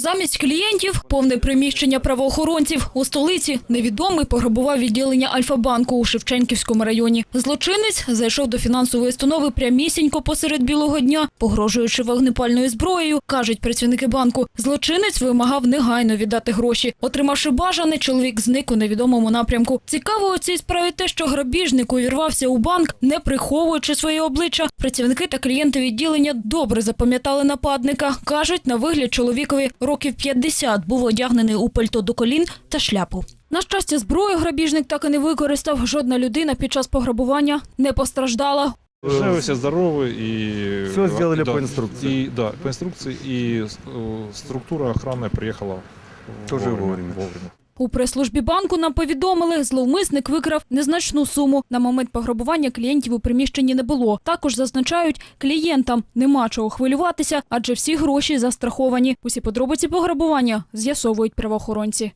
Замість клієнтів повне приміщення правоохоронців. У столиці невідомий пограбував відділення Альфа-банку у Шевченківському районі. Злочинець зайшов до фінансової установи прямісінько посеред білого дня, погрожуючи вогнепальною зброєю, кажуть працівники банку. Злочинець вимагав негайно віддати гроші. Отримавши бажане, чоловік зник у невідомому напрямку. Цікаво у цій справі те, що грабіжник увірвався у банк, не приховуючи своє обличчя. Працівники та клієнти відділення добре запам'ятали нападника. кажуть, на вигляд чоловікові років 50 був одягнений у пальто до колін та шляпу. На щастя, зброю грабіжник так і не використав. Жодна людина під час пограбування не постраждала. Живы, все здоровы и... Всё сделали да, по инструкции. И, да, по инструкции. И э, структура охраны приехала Тоже вовремя. вовремя. вовремя. У прес-службі банку нам повідомили, зловмисник викрав незначну суму. На момент пограбування клієнтів у приміщенні не було. Також зазначають, клієнтам нема чого хвилюватися, адже всі гроші застраховані. Усі подробиці пограбування з'ясовують правоохоронці.